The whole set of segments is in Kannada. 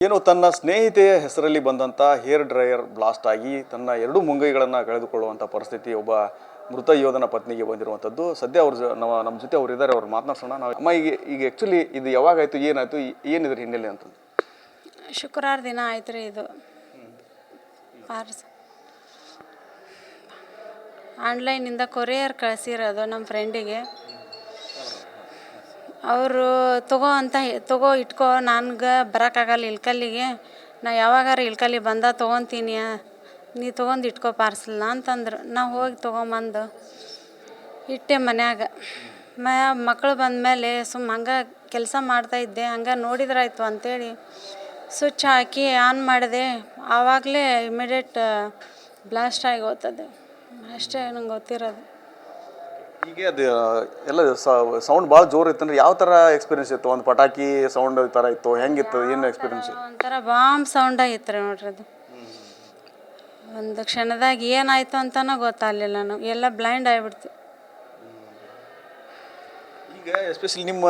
ಏನು ತನ್ನ ಸ್ನೇಹಿತೆಯ ಹೆಸರಲ್ಲಿ ಬಂದಂಥ ಹೇರ್ ಡ್ರೈಯರ್ ಬ್ಲಾಸ್ಟ್ ಆಗಿ ತನ್ನ ಎರಡು ಮುಂಗೈಗಳನ್ನು ಕಳೆದುಕೊಳ್ಳುವಂಥ ಪರಿಸ್ಥಿತಿ ಒಬ್ಬ ಮೃತ ಯೋಧನ ಪತ್ನಿಗೆ ಬಂದಿರುವಂಥದ್ದು ಸದ್ಯ ಅವ್ರ ನಮ್ಮ ನಮ್ಮ ಜೊತೆ ಅವ್ರು ಇದ್ದಾರೆ ಅವ್ರು ಮಾತನಾಡ್ಸೋಣ. ನಾವು ಅಮ್ಮ, ಈಗ ಈಗ ಆ್ಯಕ್ಚುಲಿ ಇದು ಯಾವಾಗಾಯಿತು, ಏನಾಯಿತು ಏನಿದ್ರ ಹಿನ್ನೆಲೆ ಅಂತ ಶುಕ್ರವಾರ ದಿನ ಆಯ್ತು ರೀ ಇದು. ಪಾರ್ಸ್ ಆನ್ಲೈನಿಂದ ಕೊರಿಯರ್ ಕಳಿಸಿರೋದು ನಮ್ಮ ಫ್ರೆಂಡಿಗೆ ಅವರು ತಗೋ ಅಂತ ತಗೋ ಇಟ್ಕೋ, ನನ್ಗೆ ಬರೋಕ್ಕಾಗಲ್ಲ ಇಳ್ಕಲ್ಲಿಗೆ. ನಾ ಯಾವಾಗಾರ ಇಳ್ಕಲ್ಲಿ ಬಂದ ತೊಗೊತೀನಿ. ನೀ ತೊಗೊಂಡು ಇಟ್ಕೋ ಪಾರ್ಸಲ್ನ ಅಂತಂದ್ರು. ನಾ ಹೋಗಿ ತೊಗೊಂಬಂದು ಇಟ್ಟೆ ಮನ್ಯಾಗ. ಮ ಮಕ್ಕಳು ಬಂದಮೇಲೆ ಸುಮ್ಮ ಹಂಗೆ ಕೆಲಸ ಮಾಡ್ತಾಯಿದ್ದೆ ಹಂಗೆ ನೋಡಿದ್ರಾಯ್ತು ಅಂತೇಳಿ ಸ್ವಿಚ್ ಹಾಕಿ ಆನ್ ಮಾಡಿದೆ. ಆವಾಗಲೇ ಇಮಿಡಿಯೇಟ್ ಬ್ಲಾಸ್ಟ್ ಆಗಿ ಹೋಗ್ತದೆ ಅಷ್ಟೇ ನಂಗೆ ಗೊತ್ತಿರೋದು. ಈಗ ಅದು ಎಲ್ಲ ಸೌಂಡ್ ಭಾಳ ಜೋರು ಇತ್ತಂದ್ರೆ ಯಾವ ಥರ ಎಕ್ಸ್ಪೀರಿಯನ್ಸ್ ಇತ್ತು? ಒಂದು ಪಟಾಕಿ ಸೌಂಡ್ ಥರ ಇತ್ತು ಹೆಂಗಿತ್ತು? ಏನು ಎಕ್ಸ್ಪೀರಿಯನ್ಸ್ ಒಂಥರ ಬಾಂಬ್ ಸೌಂಡ್ ಆಗಿತ್ತು ರೀ ನೋಡ್ರಿ ಅದು. ಒಂದು ಕ್ಷಣದಾಗ ಏನಾಯ್ತು ಅಂತನೂ ಗೊತ್ತಾಗಲಿಲ್ಲ ನಾನು ಎಲ್ಲ ಬ್ಲೈಂಡ್ ಆಗಿಬಿಡ್ತು. ಈಗ ಎಸ್ಪೆಷಲಿ ನಿಮ್ಮ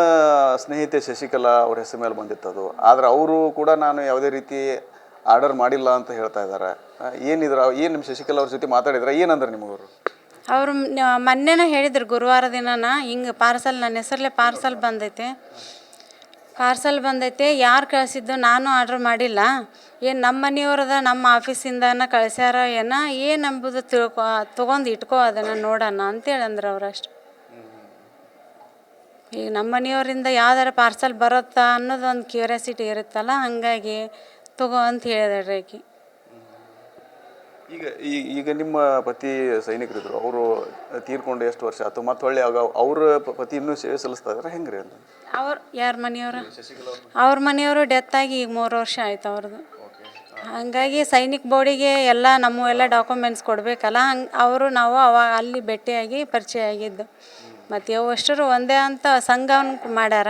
ಸ್ನೇಹಿತೆ ಶಶಿಕಲಾ ಅವ್ರ ಹೆಸರು ಮೇಲೆ ಬಂದಿತ್ತು ಅದು ಆದ್ರೆ ಅವರು ಕೂಡ ನಾನು ಯಾವುದೇ ರೀತಿ ಆರ್ಡರ್ ಮಾಡಿಲ್ಲ ಅಂತ ಹೇಳ್ತಾ ಇದ್ದಾರೆ. ಏನಿದ್ರ ಏನು ನಿಮ್ಮ ಶಶಿಕಲಾ ಅವ್ರ ಜೊತೆ ಮಾತಾಡಿದ್ರೆ? ಏನಂದ್ರೆ ನಿಮಗವರು ಅವರು ಮೊನ್ನೆನೇ ಹೇಳಿದ್ರು ಗುರುವಾರ ದಿನನ, ಹಿಂಗೆ ಪಾರ್ಸಲ್, ನನ್ನ ಹೆಸರಲ್ಲೇ ಪಾರ್ಸಲ್ ಬಂದೈತೆ. ಪಾರ್ಸಲ್ ಬಂದೈತೆ, ಯಾರು ಕಳಿಸಿದ್ದು ನಾನು ಆರ್ಡ್ರ್ ಮಾಡಿಲ್ಲ. ಏನು ನಮ್ಮ ಮನೆಯವ್ರದ, ನಮ್ಮ ಆಫೀಸಿಂದನ ಕಳಿಸ್ಯಾರ ಏನ, ಏನು ಎಂಬುದು ತಿಳ್ಕೊ, ತೊಗೊಂಡು ಇಟ್ಕೋ ಅದನ್ನು ನೋಡೋಣ ಅಂತೇಳಿ ಅಂದ್ರೆ ಅವ್ರು ಅಷ್ಟು. ಈಗ ನಮ್ಮ ಮನೆಯವರಿಂದ ಯಾವ್ದಾರ ಪಾರ್ಸಲ್ ಬರುತ್ತಾ ಅನ್ನೋದು ಒಂದು ಕ್ಯೂರಿಯಾಸಿಟಿ ಇರುತ್ತಲ್ಲ, ಹಾಗಾಗಿ ತಗೋ ಅಂತ ಹೇಳಿದಾರೆ ಆಕಿ. ಈಗ ಈ- ಈಗ ನಿಮ್ಮ ಪತಿ ಸೈನಿಕರಿದ್ರು ಅವರು ತೀರ್ಕೊಂಡು ಎಷ್ಟು ವರ್ಷ ಆಯ್ತು ಮತ್ತೆ ಹೊಳ್ಳಿ ಆಗ ಅವ್ರ ಪತಿ ಇನ್ನೂ ಸೇವೆ ಸಲ್ಲಿಸ್ತಾ ಇದಾರೆ ಹೆಂಗ್ರಿ ಅಂತ ಅವ್ರ ಯಾರ ಮನೆಯವರು? ಅವ್ರ ಮನೆಯವರು. ಡೆತ್ ಆಗಿ ಈಗ ಮೂರು ವರ್ಷ ಆಯ್ತು ಅವ್ರದ್ದು ಹಾಗಾಗಿ ಸೈನಿಕ ಬೋರ್ಡಿಗೆ ಎಲ್ಲ ನಮ್ಮ ಎಲ್ಲ ಡಾಕ್ಯುಮೆಂಟ್ಸ್ ಕೊಡಬೇಕಲ್ಲ ಹಂಗೆ ಅವರು ನಾವು ಅವಾಗ ಅಲ್ಲಿ ಭೇಟಿಯಾಗಿ ಪರಿಚಯ ಆಗಿದ್ದು. ಮತ್ತು ಅವಷ್ಟರು ಅಷ್ಟರು ಒಂದೇ ಅಂತ ಸಂಘವನ್ನು ಮಾಡ್ಯಾರ.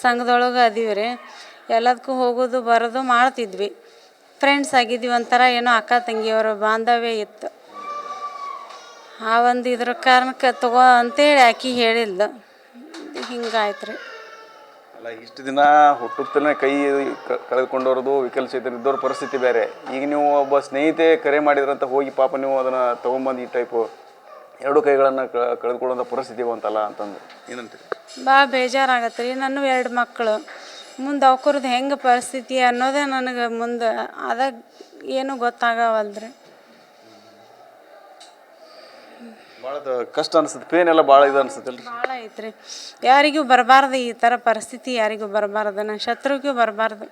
ಸಂಘದೊಳಗೆ ಅದೀವಿ ರೀ ಎಲ್ಲದಕ್ಕೂ ಹೋಗೋದು ಬರೋದು ಮಾಡ್ತಿದ್ವಿ. ಫ್ರೆಂಡ್ಸ್ ಆಗಿದ್ದೀವಿ ಒಂಥರ ಏನೋ ಅಕ್ಕ ತಂಗಿಯವರ ಬಾಂಧವ್ಯ ಇತ್ತು. ಆ ಒಂದು ಇದ್ರ ಕಾರಣಕ್ಕೆ ತಗೋ ಅಂತೇಳಿ ಆಕಿ ಹೇಳಿಲ್ಲ ಹಿಂಗಾಯ್ತು ರೀ ಅಲ್ಲ ಇಷ್ಟು ದಿನ ಹುಟ್ಟುತ್ತಲೇ ಕೈ ಕ- ಕಳೆದುಕೊಂಡವ್ರದ್ದು ವಿಕಲಚೇತನ ಇದ್ದವ್ರ ಪರಿಸ್ಥಿತಿ ಬೇರೆ. ಈಗ ನೀವು ಒಬ್ಬ ಸ್ನೇಹಿತೆ ಕರೆ ಮಾಡಿದ್ರಂತ ಹೋಗಿ ಪಾಪ ನೀವು ಅದನ್ನು ತೊಗೊಂಬಂದು ಈ ಟೈಪು ಎರಡು ಕೈಗಳನ್ನು ಕಳೆದುಕೊಳ್ಳುವಂಥ ಪರಿಸ್ಥಿತಿ ಬಂತಲ್ಲ ಅಂತಂದು. ಏನಂತೀರಿ? ಭಾಳ ಬೇಜಾರಾಗತ್ತೆ ರೀ. ನನ್ನ ಎರಡು ಮಕ್ಕಳು. ಮುಂದೆ ಅವ್ಕರದ್ದು ಹೆಂಗೆ ಪರಿಸ್ಥಿತಿ ಅನ್ನೋದೇ ನನಗೆ ಮುಂದೆ ಅದ ಏನು ಗೊತ್ತಾಗವಲ್ದ್ರಿ. ಭಾಳ ಕಷ್ಟ ಅನಿಸುತ್ತೆ ಪೇನ್ ಎಲ್ಲ ಭಾಳ ಇದು ಅನಿಸುತ್ತೆ ಭಾಳ ಐತ್ರಿ. ಯಾರಿಗೂ ಬರಬಾರ್ದು ಈ ಥರ ಪರಿಸ್ಥಿತಿ ಯಾರಿಗೂ ಬರಬಾರ್ದು ನನ್ನ ಶತ್ರುಗೂ ಬರಬಾರ್ದು.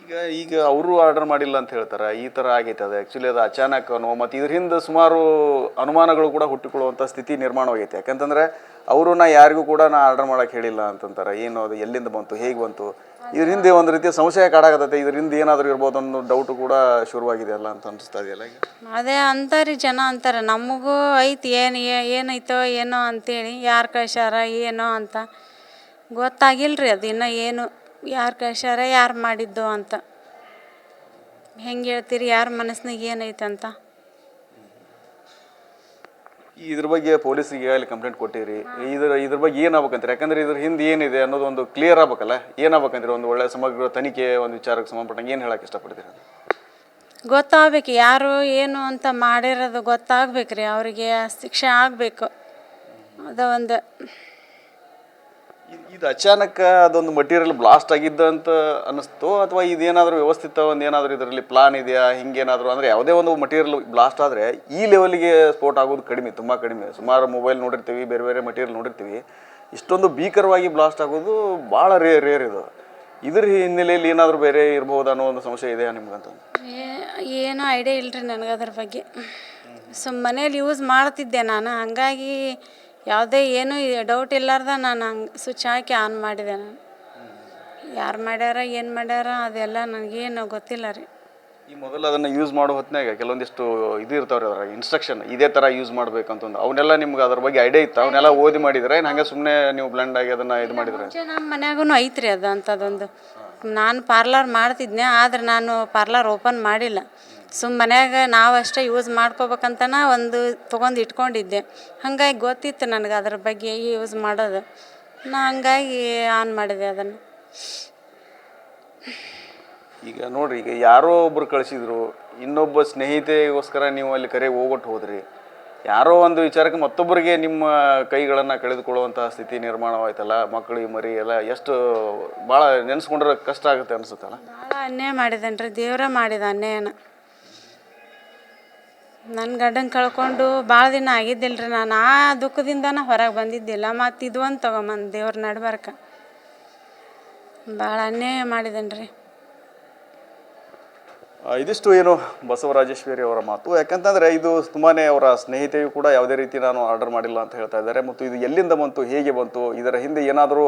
ಈಗ ಈಗ ಅವರು ಆರ್ಡರ್ ಮಾಡಿಲ್ಲ ಅಂತ ಹೇಳ್ತಾರೆ ಈ ಥರ ಆಗೈತೆ ಅದು. ಆ್ಯಕ್ಚುಲಿ ಅದು ಅಚಾನಕ್ ಅನ್ನೋ ಮತ್ತು ಇದ್ರ ಹಿಂದೆ ಸುಮಾರು ಅನುಮಾನಗಳು ಕೂಡ ಹುಟ್ಟಿಕೊಳ್ಳುವಂಥ ಸ್ಥಿತಿ ನಿರ್ಮಾಣವಾಗೈತೆ. ಯಾಕಂತಂದ್ರೆ ಅವರು ನಾ ಯಾರಿಗೂ ಕೂಡ ನಾ ಆರ್ಡರ್ ಮಾಡಕ್ಕೆ ಹೇಳಿಲ್ಲ ಅಂತಂತಾರೆ. ಏನು ಅದು ಎಲ್ಲಿಂದ ಬಂತು, ಹೇಗೆ ಬಂತು? ಇದ್ರ ಹಿಂದೆ ಒಂದು ರೀತಿಯ ಸಂಶಯ ಕಾಡಾಗತ್ತೆ. ಇದರಿಂದ ಏನಾದರೂ ಇರ್ಬೋದು ಅನ್ನೋ ಡೌಟು ಕೂಡ ಶುರುವಾಗಿದೆ ಅಲ್ಲ ಅಂತ ಅನಿಸ್ತಾ ಇದೆಯಲ್ಲ ಅದೇ ಅಂತಾರಿ ಜನ ಅಂತಾರೆ. ನಮಗೂ ಐತಿ, ಏನು ಏನೈತೋ ಏನೋ ಅಂತೇಳಿ, ಯಾರು ಕಳ್ಸ್ಯಾರ, ಏನೋ ಅಂತ. ಗೊತ್ತಾಗಿಲ್ರಿ ಅದು ಇನ್ನೂ ಏನು, ಯಾರು ಕಳ್ಸ್ಯಾರ, ಯಾರು ಮಾಡಿದ್ದು ಅಂತ. ಹೆಂಗೆ ಹೇಳ್ತೀರಿ, ಯಾರ ಮನಸ್ಸಿನಾಗ ಏನೈತೆ ಅಂತ ಇದ್ರ ಬಗ್ಗೆ ಪೊಲೀಸಿಗೆ ಈಗಾಗಲೇ ಕಂಪ್ಲೇಂಟ್ ಕೊಟ್ಟಿರಿ. ಇದ್ರ ಇದ್ರ ಬಗ್ಗೆ ಏನಾಗ್ಬೇಕಂತೀರಿ? ಯಾಕಂದ್ರೆ ಇದ್ರ ಹಿಂದೆ ಏನಿದೆ ಅನ್ನೋದು ಒಂದು ಕ್ಲಿಯರ್ ಆಗ್ಬೇಕಲ್ಲ? ಏನಾಗ್ಬೇಕಂತೀರಿ? ಒಂದು ಒಳ್ಳೆ ಸಮಗ್ರ ತನಿಖೆ, ಒಂದು ವಿಚಾರಕ್ಕೆ ಸಂಬಂಧಪಟ್ಟಂಗೆ ಏನು ಹೇಳಕ್ಕೆ ಇಷ್ಟಪಡ್ತೀರಿ ಗೊತ್ತಾಗ್ಬೇಕು, ಯಾರು ಏನು ಅಂತ ಮಾಡಿರೋದು ಗೊತ್ತಾಗ್ಬೇಕು ಅವರಿಗೆ ಶಿಕ್ಷೆ ಆಗಬೇಕು. ಅದು ಒಂದು ಇದ್- ಅಚಾನಕ ಅದೊಂದು ಮಟೀರಿಯಲ್ ಬ್ಲಾಸ್ಟ್ ಆಗಿದ್ದ ಅಂತ ಅನಿಸ್ತು ಅಥವಾ ಇದೇನಾದರೂ ವ್ಯವಸ್ಥಿತ ಒಂದು ಏನಾದರೂ ಇದರಲ್ಲಿ ಪ್ಲಾನ್ ಇದೆಯಾ? ಹಿಂಗೇನಾದರೂ? ಅಂದರೆ ಯಾವುದೇ ಒಂದು ಮಟೀರಿಯಲ್ ಬ್ಲಾಸ್ಟ್ ಆದರೆ ಈ ಲೆವೆಲ್ಗೆ ಸ್ಫೋಟ ಆಗೋದು ಕಡಿಮೆ, ತುಂಬ ಕಡಿಮೆ. ಸುಮಾರು ಮೊಬೈಲ್ ನೋಡಿರ್ತೀವಿ, ಬೇರೆ ಬೇರೆ ಮಟೀರಿಯಲ್ ನೋಡಿರ್ತೀವಿ. ಇಷ್ಟೊಂದು ಭೀಕರವಾಗಿ ಬ್ಲಾಸ್ಟ್ ಆಗೋದು ಭಾಳ ರೇರ್ ರೇರ್ ಇದು. ಇದ್ರ ಹಿನ್ನೆಲೆಯಲ್ಲಿ ಏನಾದರೂ ಬೇರೆ ಇರಬಹುದು ಅನ್ನೋ ಒಂದು ಸಂಶಯ ಇದೆಯಾ ನಿಮ್ಗಂತ ಏನೂ ಐಡಿಯಾ ಇಲ್ಲರಿ ನನಗೆ ಅದ್ರ ಬಗ್ಗೆ. ಸೊ ಮನೇಲಿ ಯೂಸ್ ಮಾಡ್ತಿದ್ದೆ ನಾನು. ಹಾಗಾಗಿ ಯಾವುದೇ ಏನೂ ಡೌಟ್ ಇಲ್ಲಾರ್ದ ನಾನು ಹಂಗೆ ಸ್ವಿಚ್ ಹಾಕಿ ಆನ್ ಮಾಡಿದೆ ನಾನು. ಯಾರು ಮಾಡ್ಯಾರ ಏನು ಮಾಡ್ಯಾರ ಅದೆಲ್ಲ ನನಗೇನು ಗೊತ್ತಿಲ್ಲ ರೀ. ಈ ಮೊದಲು ಅದನ್ನು ಯೂಸ್ ಮಾಡೋ ಹೊತ್ನಾಗ ಕೆಲವೊಂದಿಷ್ಟು ಇದು ಇರ್ತಾವ್ರಿ ಅದರ ಇನ್ಸ್ಟ್ರಕ್ಷನ್ ಇದೇ ಥರ ಯೂಸ್ ಮಾಡ್ಬೇಕಂತಂದು. ಅವನ್ನೆಲ್ಲ ನಿಮ್ಗೆ ಅದ್ರ ಬಗ್ಗೆ ಐಡಿಯಾ ಇತ್ತು? ಅವನ್ನೆಲ್ಲ ಓದಿ ಮಾಡಿದ್ರೆ? ಏನು ಹಂಗೆ ಸುಮ್ಮನೆ ನೀವು ಬ್ಲೆಂಡ್ ಆಗಿ ಅದನ್ನು ಇದು ಮಾಡಿದ್ರೆ? ಮುಂಚೆ ನಮ್ಮ ಮನ್ಯಾಗೂ ಐತ್ರಿ ಅದು ಅಂಥದ್ದೊಂದು ನಾನು ಪಾರ್ಲರ್ ಮಾಡ್ತಿದ್ನೆ ಆದ್ರೆ ನಾನು ಪಾರ್ಲರ್ ಓಪನ್ ಮಾಡಿಲ್ಲ. ಸುಮ್ಮ ಮನ್ಯಾಗ ನಾವು ಅಷ್ಟೇ ಯೂಸ್ ಮಾಡ್ಕೋಬೇಕಂತನ ಒಂದು ತೊಗೊಂಡು ಇಟ್ಕೊಂಡಿದ್ದೆ. ಹಾಗಾಗಿ ಗೊತ್ತಿತ್ತು ನನಗೆ ಅದ್ರ ಬಗ್ಗೆ ಯೂಸ್ ಮಾಡೋದು. ನಾ ಹಂಗಾಗಿ ಆನ್ ಮಾಡಿದೆ ಅದನ್ನು. ಈಗ ನೋಡ್ರಿ ಈಗ ಯಾರೋ ಒಬ್ರು ಕಳಿಸಿದ್ರು ಇನ್ನೊಬ್ಬ ಸ್ನೇಹಿತೆಗೋಸ್ಕರ ನೀವು ಅಲ್ಲಿ ಕರೆ ಹೋಗೊಟ್ಟು ಹೋದ್ರಿ. ಯಾರೋ ಒಂದು ವಿಚಾರಕ್ಕೆ ಮತ್ತೊಬ್ಬರಿಗೆ ನಿಮ್ಮ ಕೈಗಳನ್ನು ಕಳೆದುಕೊಳ್ಳುವಂತಹ ಸ್ಥಿತಿ ನಿರ್ಮಾಣವಾಯ್ತಲ್ಲ ಮಕ್ಕಳಿಗೆ ಮರಿ ಎಲ್ಲ ಎಷ್ಟು ಭಾಳ ನೆನೆಸ್ಕೊಂಡ್ರೆ ಕಷ್ಟ ಆಗುತ್ತೆ ಅನಿಸುತ್ತಲ್ಲ? ಭಾಳ ಅನ್ಯಾಯ ಮಾಡಿದನ್ರಿ ದೇವ್ರ ಮಾಡಿದ ಅನ್ಯಾಯನ. ನನ್ನ ಗಂಡನ ಕಳ್ಕೊಂಡು ಭಾಳ ದಿನ ಆಗಿದ್ದಿಲ್ಲ ರೀ ನಾನು, ಆ ದುಃಖದಿಂದನ ಹೊರಗೆ ಬಂದಿದ್ದಿಲ್ಲ. ಮತ್ತು ಇದು ಒಂದು ತಗೊಂಬಂದು ದೇವ್ರ ನಡ್ಬರ್ಕ. ಭಾಳ ಅನ್ಯಾಯ ಮಾಡಿದೇನೆ ಇದಿಷ್ಟು ಏನು ಬಸವರಾಜೇಶ್ವರಿ ಅವರ ಮಾತು. ಯಾಕಂತಂದ್ರೆ ಇದು ತುಂಬಾನೇ ಅವರ ಸ್ನೇಹಿತೆಯು ಕೂಡ ಯಾವುದೇ ರೀತಿ ನಾನು ಆರ್ಡರ್ ಮಾಡಿಲ್ಲ ಅಂತ ಹೇಳ್ತಾ ಇದ್ದಾರೆ. ಮತ್ತು ಇದು ಎಲ್ಲಿಂದ ಬಂತು, ಹೇಗೆ ಬಂತು, ಇದರ ಹಿಂದೆ ಏನಾದರೂ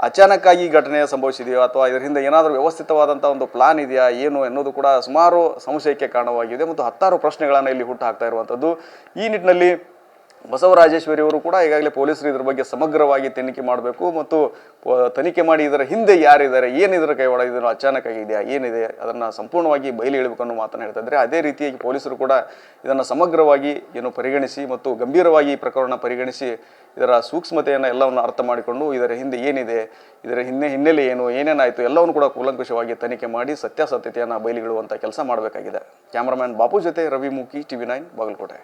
ಅಚಾನಕ್ಕಾಗಿ ಘಟನೆ ಸಂಭವಿಸಿದೆಯೋ ಅಥವಾ ಇದರ ಹಿಂದೆ ಏನಾದರೂ ವ್ಯವಸ್ಥಿತವಾದಂಥ ಒಂದು ಪ್ಲಾನ್ ಇದೆಯಾ, ಏನು ಎನ್ನುವುದು ಕೂಡ ಸುಮಾರು ಸಂಶಯಕ್ಕೆ ಕಾರಣವಾಗಿದೆ. ಮತ್ತು ಹತ್ತಾರು ಪ್ರಶ್ನೆಗಳನ್ನು ಇಲ್ಲಿ ಹುಟ್ಟು ಹಾಕ್ತಾ ಇರುವಂಥದ್ದು ಈ ನಿಟ್ಟಿನಲ್ಲಿ ಬಸವರಾಜೇಶ್ವರಿ ಅವರು ಕೂಡ ಈಗಾಗಲೇ ಪೊಲೀಸರು ಇದ್ರ ಬಗ್ಗೆ ಸಮಗ್ರವಾಗಿ ತನಿಖೆ ಮಾಡಬೇಕು ಮತ್ತು ತನಿಖೆ ಮಾಡಿ ಇದರ ಹಿಂದೆ ಯಾರಿದ್ದಾರೆ ಏನು ಇದರ ಕೈವಾಡ, ಇದನ್ನು ಅಚಾನಕ್ ಆಗಿದೆಯಾ, ಏನಿದೆ, ಅದನ್ನು ಸಂಪೂರ್ಣವಾಗಿ ಬಯಲು ಇಳಬೇಕು ಅನ್ನೋ ಮಾತನ್ನು ಹೇಳ್ತಾ ಇದ್ದಾರೆ. ಅದೇ ರೀತಿಯಾಗಿ ಪೊಲೀಸರು ಕೂಡ ಇದನ್ನು ಸಮಗ್ರವಾಗಿ ಏನು ಪರಿಗಣಿಸಿ ಮತ್ತು ಗಂಭೀರವಾಗಿ ಈ ಪ್ರಕರಣ ಪರಿಗಣಿಸಿ ಇದರ ಸೂಕ್ಷ್ಮತೆಯನ್ನು ಎಲ್ಲವನ್ನು ಅರ್ಥ ಮಾಡಿಕೊಂಡು ಇದರ ಹಿಂದೆ ಏನಿದೆ, ಇದರ ಹಿಂದೆ ಹಿನ್ನೆಲೆ ಏನು, ಏನೇನಾಯಿತು, ಎಲ್ಲವನ್ನು ಕೂಡ ಕೂಲಂಕುಷವಾಗಿ ತನಿಖೆ ಮಾಡಿ ಸತ್ಯಾಸತ್ಯತೆಯನ್ನು ಬಯಲಿಗಿಡುವಂಥ ಕೆಲಸ ಮಾಡಬೇಕಾಗಿದೆ. ಕ್ಯಾಮ್ರಾಮನ್ ಬಾಪು ಜೊತೆ ರವಿ ಮೂಕಿ, ಟಿವಿ ನೈನ್ ಬಾಗಲಕೋಟೆ.